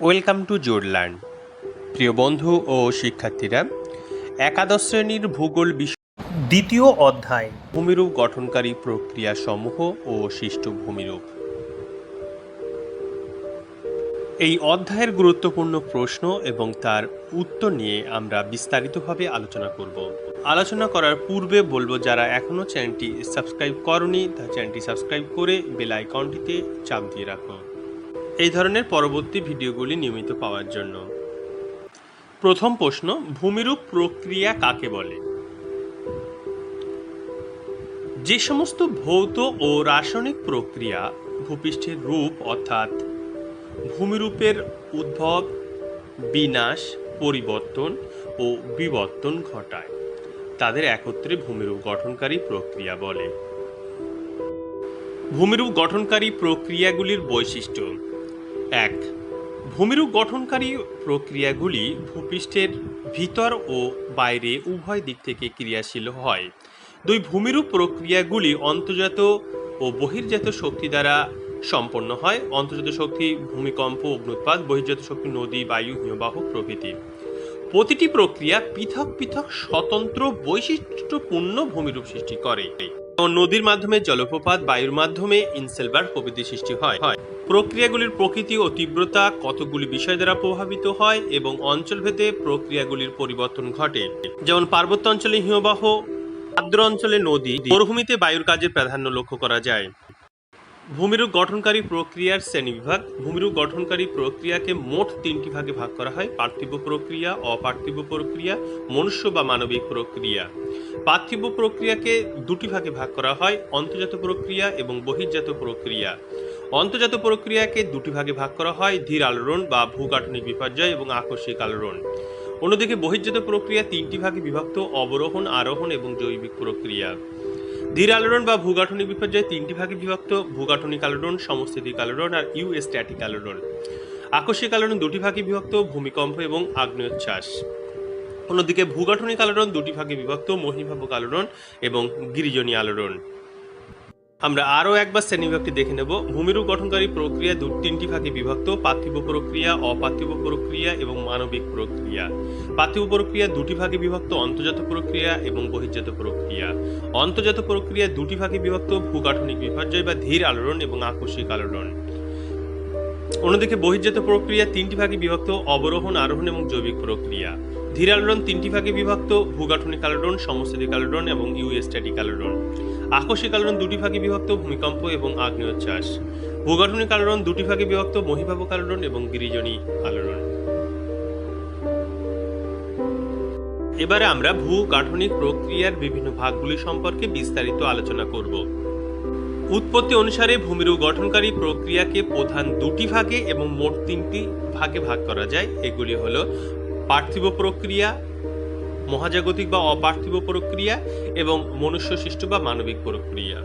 Welcome to জোরল্যান্ড প্রিয় বন্ধু ও শিক্ষার্থীরা একাদশ শ্রেণির ভূগোল বিষয় দ্বিতীয় অধ্যায়। ভূমিরূপ গঠনকারী প্রক্রিয়া সমূহ ও সৃষ্ট ভূমিরূপ এই অধ্যায়ের গুরুত্বপূর্ণ প্রশ্ন এবং তার উত্তর নিয়ে আমরা বিস্তারিতভাবে আলোচনা করব। আলোচনা করার পূর্বে বলব যারা এখনও চ্যানেলটি সাবস্ক্রাইব করনি তা চ্যানেলটি সাবস্ক্রাইব করে বেল আইকনটিতে চাপ দিয়ে রাখো। এই ধরনের পরবর্তী ভিডিওগুলি নিয়মিত পাওয়ার জন্য। প্রথম প্রশ্ন, ভূমিরূপ প্রক্রিয়া কাকে বলে? যে সমস্ত ভৌত ও রাসায়নিক প্রক্রিয়া ভূপৃষ্ঠের রূপ অর্থাৎ ভূমিরূপের উদ্ভব, বিনাশ, পরিবর্তন ও বিবর্তন ঘটায়, তাদের একত্রে ভূমিরূপ গঠনকারী প্রক্রিয়া বলে। ভূমিরূপ গঠনকারী প্রক্রিয়াগুলির বৈশিষ্ট্য এক, ভূমিরূপ গঠনকারী প্রক্রিয়াগুলি ভূপৃষ্ঠের ভিতর ও বাইরে উভয় দিক থেকে ক্রিয়াশীল হয়। দুই ভূমিরূপ প্রক্রিয়াগুলি অন্তর্জাত ও বহির্জাত শক্তি দ্বারা সম্পন্ন হয়। অন্তর্জাত শক্তি ভূমিকম্প, অগ্নুৎপাত, বহির্জাত শক্তি নদী, বায়ু, হিমবাহ প্রভৃতি। প্রতিটি প্রক্রিয়া পৃথক পৃথক স্বতন্ত্র বৈশিষ্ট্যপূর্ণ ভূমিরূপ সৃষ্টি করে। নদীর মাধ্যমে জলপ্রপাত, বায়ুর মাধ্যমে ইনসেলবার প্রভৃতি সৃষ্টি হয়। প্রক্রিয়াগুলির প্রকৃতি ও তীব্রতা কতগুলি বিষয় দ্বারা প্রভাবিত হয় এবং অঞ্চলভেদে প্রক্রিয়াগুলির পরিবর্তন ঘটে। যেমন পার্বত্য অঞ্চলে হিমবাহ আর্দ্র অঞ্চলে নদী, মরুভূমিতে বায়ুর কাজের প্রাধান্য লক্ষ্য করা যায়। ভূমিরূপ গঠনকারী প্রক্রিয়ার শ্রেণীবিভাগ। ভূমিরূপ গঠনকারী প্রক্রিয়াকে মোট তিনটি ভাগে ভাগ করা হয়। পার্থিব প্রক্রিয়া, অপার্থিব প্রক্রিয়া, মনুষ্য বা মানবিক প্রক্রিয়া। পার্থিব প্রক্রিয়াকে দুটি ভাগে ভাগ করা হয়, অন্তর্জাত প্রক্রিয়া এবং বহির্জাত প্রক্রিয়া। অন্তর্জাত প্রক্রিয়াকে দুটি ভাগে ভাগ করা হয়, ধীর আলোড়ন বা ভূগাঠনিক বিপর্যয় এবং আকস্মিক আলোড়ন। অন্যদিকে বহির্জাত প্রক্রিয়া তিনটি ভাগে বিভক্ত, অবরোহণ, আরোহণ এবং জৈবিক প্রক্রিয়া। ধীর আলোড়ন বা ভূগাঠনিক বিপর্যয় তিনটি ভাগে বিভক্ত ভূগাঠনিক আলোড়ন, সমস্থিতিক আলোড়ন আর ইউ স্ট্যাটিক আলোড়ন। আকস্মিক আলোড়ন দুটি ভাগে বিভক্ত, ভূমিকম্প এবং আগ্নেয়োচ্ছ্বাস অন্যদিকে ভূগাঠনিক আলোড়ন দুটি ভাগে বিভক্ত মহিভাবক আলোড়ন এবং গিরিজনী আলোড়ন। আমরা আরও একবার শ্রেণীবিভাগটি দেখে নেব। ভূমিরূপ গঠনকারী প্রক্রিয়া দু তিনটি ভাগে বিভক্ত, পার্থিব প্রক্রিয়া, অপার্থিব প্রক্রিয়া এবং মানবিক প্রক্রিয়া। পার্থিব প্রক্রিয়া দুটি ভাগে বিভক্ত, অন্তর্জাত প্রক্রিয়া এবং বহির্জাত প্রক্রিয়া। অন্তর্জাত প্রক্রিয়া দুটি ভাগে বিভক্ত, ভূগাঠনিক বিপর্যয় বা ধীর আলোড়ন এবং আকস্মিক আলোড়ন। অন্যদিকে বহির্জাত প্রক্রিয়া তিনটি ভাগে বিভক্ত, অবরোহণ, আরোহণ এবং জৈবিক প্রক্রিয়া। ধীর আলোড়ন তিনটি ভাগে বিভক্ত ভূগাঠনিক আলোড়ন সমস্থিতিক আলোড়ন এবং ইউস্ট্যাটিক আলোড়ন আকস্মিক আলোড়ন দুটি ভাগে বিভক্ত, ভূমিকম্প এবং আগ্নেয়োচ্ছ্বাস। ভূগাঠনিক আলোড়ন দুটি ভাগে বিভক্ত মহিভাবক আলোড়ন এবং গিরিজনী আলোড়ন এবারে আমরা ভূগাঠনিক প্রক্রিয়ার বিভিন্ন ভাগগুলি সম্পর্কে বিস্তারিত আলোচনা করব। উৎপত্তি অনুসারে ভূমিরূপ গঠনকারী প্রক্রিয়াকে প্রধান দুটি ভাগে এবং মোট তিনটি ভাগে ভাগ করা যায়। এগুলি হলো পার্থিব প্রক্রিয়া, মহাজাগতিক বা অপার্থিব প্রক্রিয়া এবং মনুষ্য সৃষ্ট বা মানবিক প্রক্রিয়া।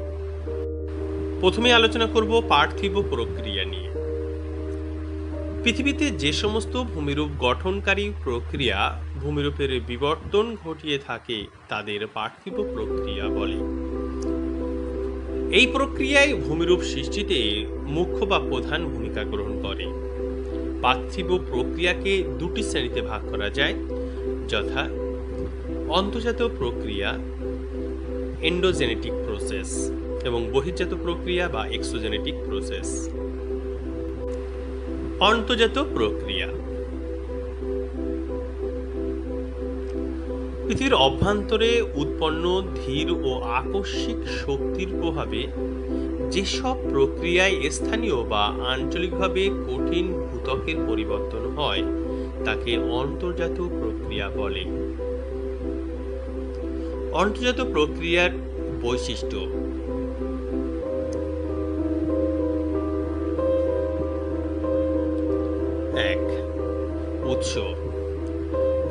প্রথমে আলোচনা করব পার্থিব প্রক্রিয়া নিয়ে। পৃথিবীতে যে সমস্ত ভূমিরূপ গঠনকারী প্রক্রিয়া ভূমিরূপের বিবর্তন ঘটিয়ে থাকে, তাদের পার্থিব প্রক্রিয়া বলে। এই প্রক্রিয়ায় ভূমিরূপ সৃষ্টিতে মুখ্য বা প্রধান ভূমিকা গ্রহণ করে। পার্থিব প্রক্রিয়াকে দুটি শ্রেণীতে ভাগ করা যায়, যথা অন্তর্জাত প্রক্রিয়া এন্ডোজেনেটিক প্রসেস এবং বহির্জাত প্রক্রিয়া বা এক্সোজেনেটিক প্রসেস অন্তর্জাত প্রক্রিয়া। পৃথিবীর অভ্যন্তরে উৎপন্ন ধীর ও আকস্মিক শক্তির প্রভাবে যেসব প্রক্রিয়ায় স্থানীয় বা আঞ্চলিকভাবে কঠিন ভূতকের পরিবর্তন হয়, তাকে অন্তর্জাত প্রক্রিয়া বলে। অন্তর্জাত প্রক্রিয়ার বৈশিষ্ট্য। এক, উৎস।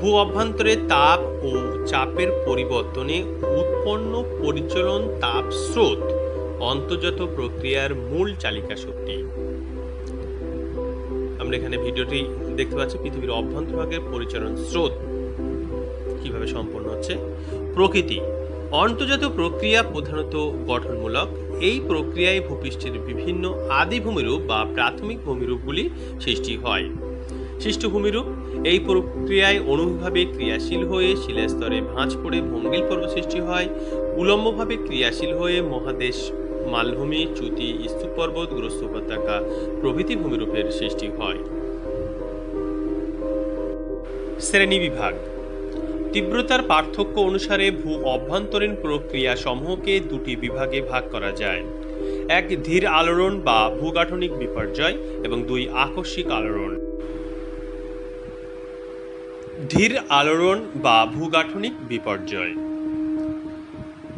ভূ অভ্যন্তরে তাপ ও চাপের পরিবর্তনে উৎপন্ন পরিচলন তাপ স্রোত অন্তর্জাত প্রক্রিয়ার মূল চালিকা শক্তি আমরা এখানে ভিডিওটি দেখতে পাচ্ছি, পৃথিবীর অভ্যন্তরভাগের পরিচালন স্রোত কীভাবে সম্পন্ন হচ্ছে? প্রকৃতি অন্তর্জাত প্রক্রিয়া প্রধানত গঠনমূলক। এই প্রক্রিয়ায় ভূপৃষ্ঠের বিভিন্ন আদি ভূমিরূপ বা প্রাথমিক ভূমিরূপগুলি সৃষ্টি হয়। সৃষ্ট ভূমিরূপ, এই প্রক্রিয়ায় অনুভাবে ক্রিয়াশীল হয়ে শিলাস্তরে ভাঁজ পড়ে ভঙ্গিল পর্ব সৃষ্টি হয়। উলম্বভাবে ক্রিয়াশীল হয়ে মহাদেশ মালভূমি চ্যুতি স্তূপ পর্বত গ্রস্ত উপত্যকা প্রভৃতি ভূমিরূপের সৃষ্টি হয়। শ্রেণি বিভাগ। তীব্রতার পার্থক্য অনুসারে ভূ অভ্যন্তরীণ প্রক্রিয়া সমূহকে দুটি বিভাগে ভাগ করা যায়। এক ধীর আলোড়ন বা ভূগাঠনিক বিপর্যয় এবং দুই আকস্মিক আলোড়ন। ধীর আলোড়ন বা ভূগাঠনিক বিপর্যয়।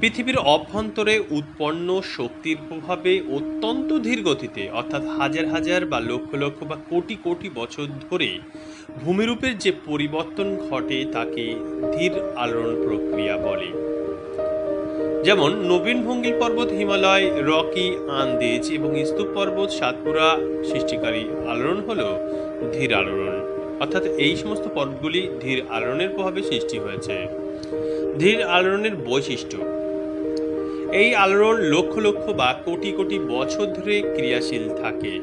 পৃথিবীর অভ্যন্তরে উৎপন্ন শক্তির প্রভাবে অত্যন্ত ধীর গতিতে, অর্থাৎ হাজার হাজার বা লক্ষ লক্ষ বা কোটি কোটি বছর ধরে ভূমিরূপের যে পরিবর্তন ঘটে তাকে ধীর আলোড়ন প্রক্রিয়া বলে। যেমন নবীন ভঙ্গিল পর্বত হিমালয়, রকি, আন্দেজ এবং স্তূপ পর্বত সাতপুরা সৃষ্টিকারী আলোড়ন হল ধীর আলোড়ন। অর্থাৎ এই সমস্ত পর্বতগুলি ধীর আলোড়নের প্রভাবে সৃষ্টি হয়েছে। ধীর আলোড়নের বৈশিষ্ট্য এই আলোড়ন লক্ষ লক্ষ বা কোটি কোটি বছর ধরে ক্রিয়াশীল থাকে।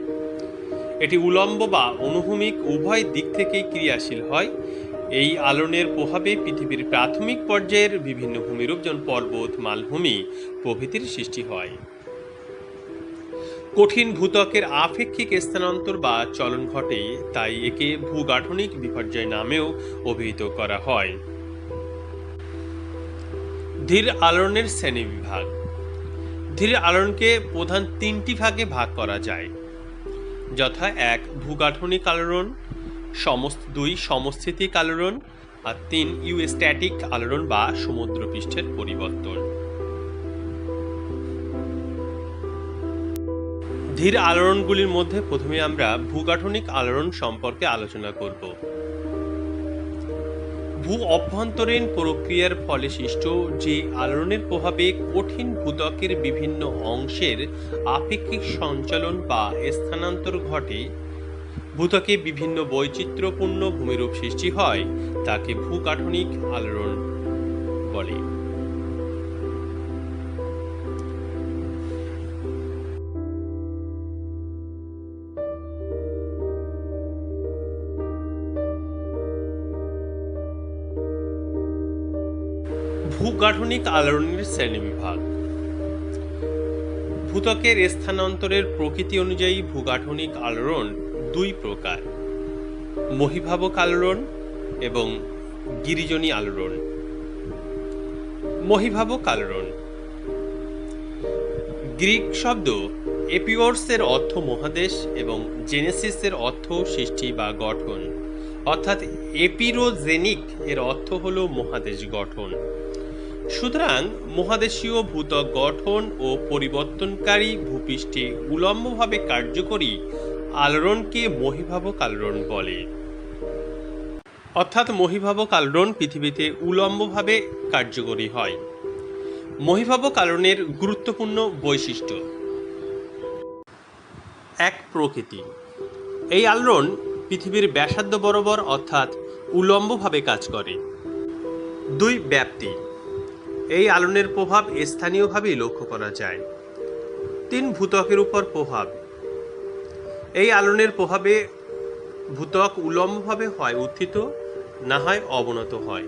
এটি উলম্ব বা অনুভূমিক, উভয় দিক থেকেই ক্রিয়াশীল হয়। এই আলোড়নের প্রভাবে পৃথিবীর প্রাথমিক পর্যায়ের বিভিন্ন ভূমিরূপ, যেমন পর্বত, মালভূমি প্রভৃতির সৃষ্টি হয়। কঠিন ভূত্বকের আপেক্ষিক স্থানান্তর বা চলন ঘটে, তাই একে ভূগাঠনিক বিপর্যয় নামেও অভিহিত করা হয়। ধীর আলোড়নের শ্রেণি বিভাগ ধীর আলোড়নকে প্রধান তিনটি ভাগে ভাগ করা যায়। যথা এক, ভূগাঠনিক আলোড়ন, সমস্ত দুই, সমস্থিতিক আলোড়ন, আর তিন, ইউস্ট্যাটিক আলোড়ন বা সমুদ্রপৃষ্ঠের পরিবর্তন। ধীর আলোড়নগুলির মধ্যে প্রথমে আমরা ভূগাঠনিক আলোড়ন সম্পর্কে আলোচনা করব। ভূ অভ্যন্তরীণ প্রক্রিয়ার ফলে সৃষ্ট যে আলোড়নের প্রভাবে কঠিন ভূতকের বিভিন্ন অংশের আপেক্ষিক সঞ্চালন বা স্থানান্তর ঘটে ভূতকে বিভিন্ন বৈচিত্র্যপূর্ণ ভূমিরূপ সৃষ্টি হয়, তাকে ভূগাঠনিক আলোড়ন বলে। ভূগাঠনিক আলোড়নের শ্রেণীবিভাগ। ভূতকের স্থানান্তরের প্রকৃতি অনুযায়ী ভূগাঠনিক আলোড়ন দুই প্রকার, মহিভাবক আলোড়ন এবং গিরিজনী আলোড়ন। মহিভাবক আলোড়ন। গ্রিক শব্দ এপিওর্সের অর্থ মহাদেশ এবং জেনেসিসের অর্থ সৃষ্টি বা গঠন। অর্থাৎ এপিরোজেনিক এর অর্থ হলো মহাদেশ গঠন। সুতরাং মহাদেশীয় ভূত্বক গঠন ও পরিবর্তনকারী ভূপৃষ্ঠে উলম্বভাবে কার্যকরী আলোড়নকে মহিভাবক আলোড়ন বলে। অর্থাৎ মহিভাবক আলোড়ন পৃথিবীতে উলম্বভাবে কার্যকরী হয়। মহিভাবক আলোড়নের গুরুত্বপূর্ণ বৈশিষ্ট্য। এক প্রকৃতি। এই আলোড়ন পৃথিবীর ব্যাসার্ধ বরাবর অর্থাৎ উলম্বভাবে কাজ করে। দুই ব্যাপ্তি। এই আলোনের প্রভাব স্থানীয়ভাবেই লক্ষ্য করা যায়। তিন ভূত্বকের উপর প্রভাব। এই আলোনের প্রভাবে ভূত্বক উলম্বভাবে হয়, উত্থিত, না হয় অবনত হয়।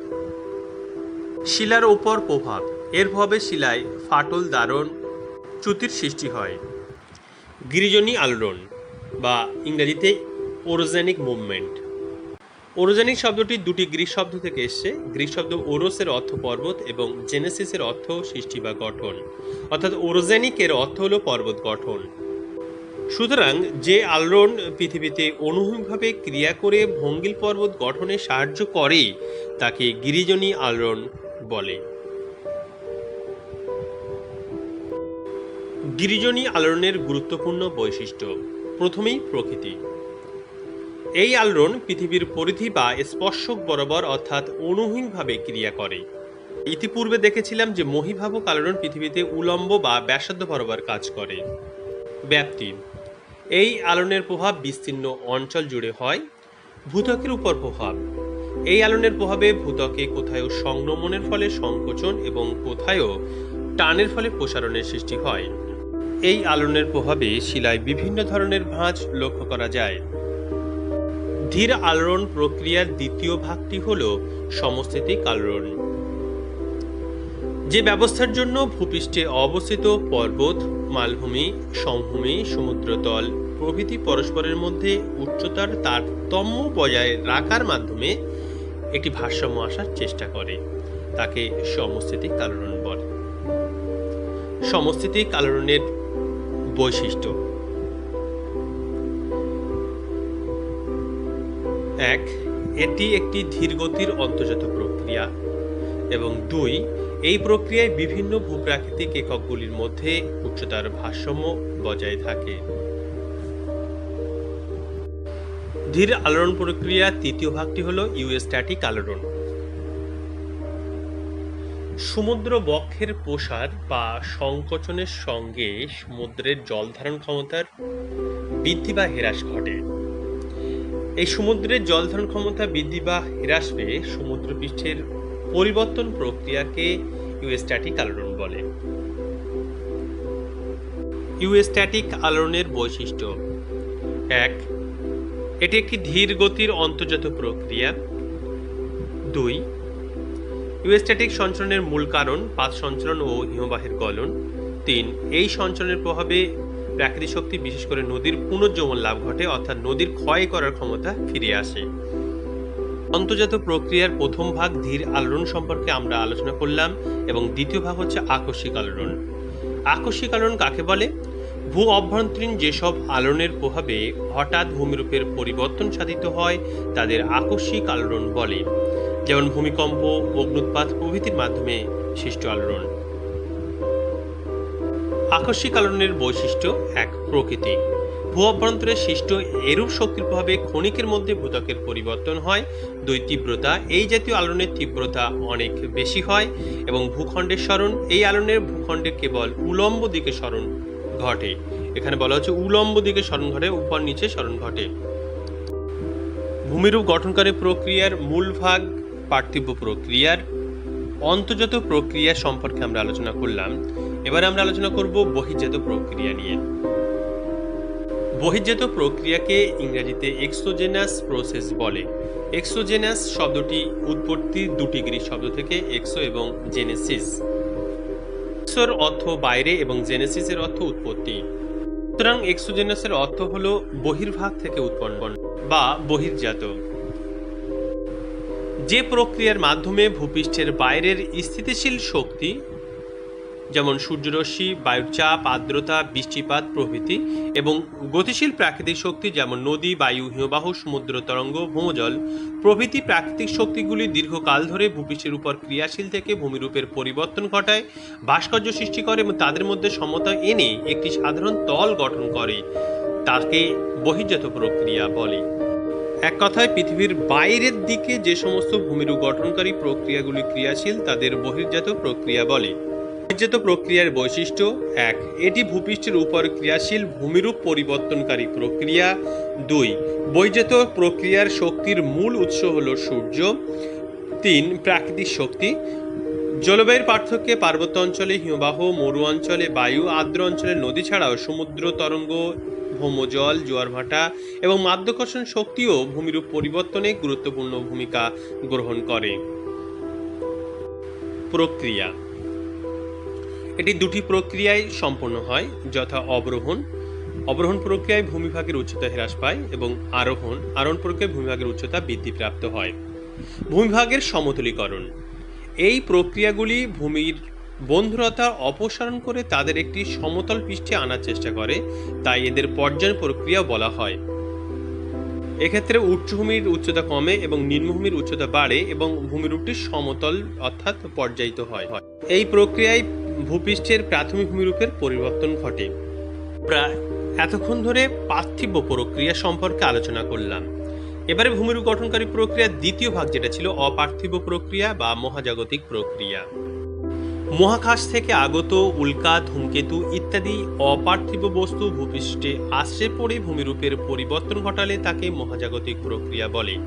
শিলার উপর প্রভাব। এর প্রভাবে শিলায় ফাটল, দারণ চ্যুতির সৃষ্টি হয়। গিরিজনী আলোড়ন বা ইংরেজিতে ওরোজেনিক মুভমেন্ট ওরোজেনিক শব্দটি দুটি গ্রিক শব্দ থেকে এসছে। গ্রিক শব্দ ওরোসের অর্থ পর্বত এবং জেনেসিসের অর্থ সৃষ্টি বা গঠন। অর্থাৎ ওরোজেনিক এর অর্থ হলো পর্বত গঠন। সুতরাং যে আলোড়ন পৃথিবীতে অনুভূমিকভাবে ক্রিয়া করে ভঙ্গিল পর্বত গঠনে সাহায্য করে, তাকে গিরিজনী আলোড়ন বলে। গিরিজনী আলোড়নের গুরুত্বপূর্ণ বৈশিষ্ট্য, প্রথমেই প্রকৃতি। এই আলোড়ন পৃথিবীর পরিধি বা স্পর্শক বরাবর অর্থাৎ অনুহীনভাবে ক্রিয়া করে। ইতিপূর্বে দেখেছিলাম যে মহিভাবক আলোড়ন পৃথিবীতে উলম্ব বা ব্যাসার্ধ বরাবর কাজ করে। ব্যাপ্তি, এই আলোনের প্রভাব বিস্তীর্ণ অঞ্চল জুড়ে হয় ভূতকের উপর প্রভাব। এই আলোনের প্রভাবে ভূত্বকে কোথাও সংক্রমণের ফলে সংকোচন এবং কোথাও টানের ফলে প্রসারণের সৃষ্টি হয়। এই আলোনের প্রভাবে শিলায় বিভিন্ন ধরনের ভাঁজ লক্ষ্য করা যায়। ধীর আলোড়ন প্রক্রিয়ার দ্বিতীয় ভাগটি হল সমস্থিতিক আলোড়ন। যে ব্যবস্থার জন্য ভূপৃষ্ঠে অবস্থিত পর্বত, মালভূমি, সমভূমি, সমুদ্রতল প্রভৃতি পরস্পরের মধ্যে উচ্চতার তারতম্য বজায় রাখার মাধ্যমে একটি ভারসাম্য আসার চেষ্টা করে। তাকে সমস্থিতিক আলোড়ন বলে। সমস্থিতিক আলোড়নের বৈশিষ্ট্য এক, এটি একটি ধীরগতির অন্তর্জাত প্রক্রিয়া এবং দুই, এই প্রক্রিয়ায় বিভিন্ন ভূপ্রাকৃতিক এককগুলির মধ্যে উচ্চতার ভারসাম্য বজায় থাকে। ধীর আলোড়ন প্রক্রিয়া তৃতীয় ভাগটি হল ইউস্ট্যাটিক আলোড়ন। সমুদ্র বক্ষের প্রসার বা সংকোচনের সঙ্গে সমুদ্রের জল ধারণ ক্ষমতার বৃদ্ধি বা হ্রাস ঘটে। এই সমুদ্রের জল ধারণ ক্ষমতা বৃদ্ধি বা হ্রাস পেয়ে সমুদ্রপৃষ্ঠের পরিবর্তন প্রক্রিয়াকে ইউস্ট্যাটিক আলোড়ন বলে। ইউস্ট্যাটিক আলোড়নের বৈশিষ্ট্য এক, এটি একটি ধীর গতির অন্তর্জাত প্রক্রিয়া। দুই, ইউস্ট্যাটিক সঞ্চরণের মূল কারণ পাত সঞ্চরণ ও হিমবাহের গলন। তিন, এই সঞ্চরণের প্রভাবে প্রাকৃতিক শক্তি, বিশেষ করে নদীর পুনর্জীবন লাভ ঘটে, অর্থাৎ নদীর ক্ষয় করার ক্ষমতা ফিরে আসে। অন্তর্জাত প্রক্রিয়ার প্রথম ভাগ ধীর আলোড়ন সম্পর্কে আমরা আলোচনা করলাম এবং দ্বিতীয় ভাগ হচ্ছে আকস্মিক আলোড়ন। আকস্মিক আলোড়ন কাকে বলে? ভূ অভ্যন্তরীণ যেসব আলোড়নের প্রভাবে হঠাৎ ভূমিরূপের পরিবর্তন সাধিত হয়, তাদের আকস্মিক আলোড়ন বলে। যেমন ভূমিকম্প, অগ্নুৎপাত প্রভৃতির মাধ্যমে সৃষ্ট আলোড়ন। আকস্মিক আলোড়নের বৈশিষ্ট্য এক প্রকৃতি। ভূ অভ্যন্তরে সৃষ্ট এরূপ শক্তির প্রভাবে ক্ষণিকের মধ্যে ভূতকের পরিবর্তন হয়। দুই তীব্রতা, এই জাতীয় আলোড়নের তীব্রতা অনেক বেশি হয় এবং ভূখণ্ডের স্মরণ এই আলোড়নের ভূখণ্ডের কেবল উলম্ব দিকে স্মরণ ঘটে। এখানে বলা হচ্ছে উলম্ব দিকে স্মরণ ঘটে, উপর নিচে স্মরণ ঘটে। ভূমিরূপ গঠনকারী প্রক্রিয়ার মূল ভাগ পার্থিব প্রক্রিয়ার অন্তর্জাত প্রক্রিয়া সম্পর্কে আমরা আলোচনা করলাম। এবার আমরা আলোচনা করব বহির্জাত প্রক্রিয়া নিয়ে। বহির্জাত প্রক্রিয়াকে ইংরেজিতে এক্সোজেনাস প্রসেস বলে। এক্সোজেনাস শব্দটি উৎপত্তি দুটি গ্রিক শব্দ থেকে এক্সো এবং জেনেসিস এক্সোর অর্থ বাইরে এবং জেনেসিসের অর্থ উৎপত্তি। সুতরাং এক্সোজেনাসের অর্থ হলো বহির্ভাগ থেকে উৎপন্ন বা বহির্জাত। যে প্রক্রিয়ার মাধ্যমে ভূপৃষ্ঠের বাইরের স্থিতিশীল শক্তি যেমন সূর্যরশ্মি বায়ুর চাপ আর্দ্রতা, বৃষ্টিপাত প্রভৃতি এবং গতিশীল প্রাকৃতিক শক্তি যেমন নদী, বায়ু, হিমবাহ, সমুদ্র তরঙ্গ, ভূমজল প্রভৃতি প্রাকৃতিক শক্তিগুলি দীর্ঘকাল ধরে ভূপৃষ্ঠের উপর ক্রিয়াশীল থেকে ভূমিরূপের পরিবর্তন ঘটায়, ভাস্কর্য সৃষ্টি করে এবং তাদের মধ্যে সমতা এনে একটি সাধারণ তল গঠন করে। তাকে বহির্জাত প্রক্রিয়া বলে। এক কথায়, পৃথিবীর বাইরের দিকে যে সমস্ত ভূমিরূপ গঠনকারী প্রক্রিয়াগুলি ক্রিয়াশীল, তাদের বহির্জাত প্রক্রিয়া বলে। বহির্জাত প্রক্রিয়ার বৈশিষ্ট্য এক, এটি ভূপৃষ্ঠের উপর ক্রিয়াশীল ভূমিরূপ পরিবর্তনকারী প্রক্রিয়া। দুই বহির্জাত প্রক্রিয়ার শক্তির মূল উৎস হল সূর্য। তিন, প্রাকৃতিক শক্তি। জলবায়ুর পার্থক্যে পার্বত্য অঞ্চলে হিমবাহ, মরু অঞ্চলে বায়ু, আর্দ্র অঞ্চলে নদী ছাড়াও সমুদ্র, তরঙ্গ, ভৌমজল, জোয়ার ভাটা এবং মাধ্যাকর্ষণ শক্তিও ভূমিরূপ পরিবর্তনে গুরুত্বপূর্ণ ভূমিকা গ্রহণ করে। প্রক্রিয়া এটি দুটি প্রক্রিয়ায় সম্পন্ন হয়, যথা অবরোহণ। অবরোহণ প্রক্রিয়ায় ভূমিভাগের উচ্চতা হ্রাস পায় এবং আরোহণ আরোহণ প্রক্রিয়ায় ভূমিভাগের উচ্চতা বৃদ্ধিপ্রাপ্ত হয়। ভূমিভাগের সমতলীকরণ। এই প্রক্রিয়াগুলি ভূমির বন্ধুরতা অপসারণ করে তাদের একটি সমতল পৃষ্ঠে আনার চেষ্টা করে, তাই এদের পর্যায়ন প্রক্রিয়া বলা হয়। এক্ষেত্রে উচ্চভূমির উচ্চতা কমে এবং নিম্নভূমির উচ্চতা বাড়ে এবং ভূমিরূপটি সমতল অর্থাৎ পর্যায়িত হয়। এই প্রক্রিয়ায় ভূপৃষ্ঠের প্রাথমিক ভূমিরূপের পরিবর্তন ঘটে। প্রায়। এতক্ষণ ধরে পার্থিব প্রক্রিয়া সম্পর্কে আলোচনা করলাম। এবারে ভূমিরূপ গঠনকারী প্রক্রিয়ার দ্বিতীয় ভাগ যেটা ছিল অপার্থিব প্রক্রিয়া বা মহাজাগতিক প্রক্রিয়া। মহাকাশ থেকে আগত উল্কা ধূমকেতু ইত্যাদি অপার্থিব বস্তু ভূপৃষ্ঠে আশ্রে পড়ে ভূমিরূপের পরিবর্তন ঘটালে তাকে মহাজাগতিক প্রক্রিয়া বলে।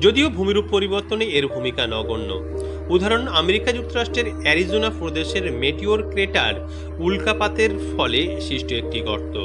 যদিও ভূমিরূপ পরিবর্তনে এর ভূমিকা নগণ্য। উদাহরণ আমেরিকা যুক্তরাষ্ট্রের অ্যারিজোনা প্রদেশের মেটিওর ক্রেটার উল্কাপাতের ফলে সৃষ্ট একটি গর্ত।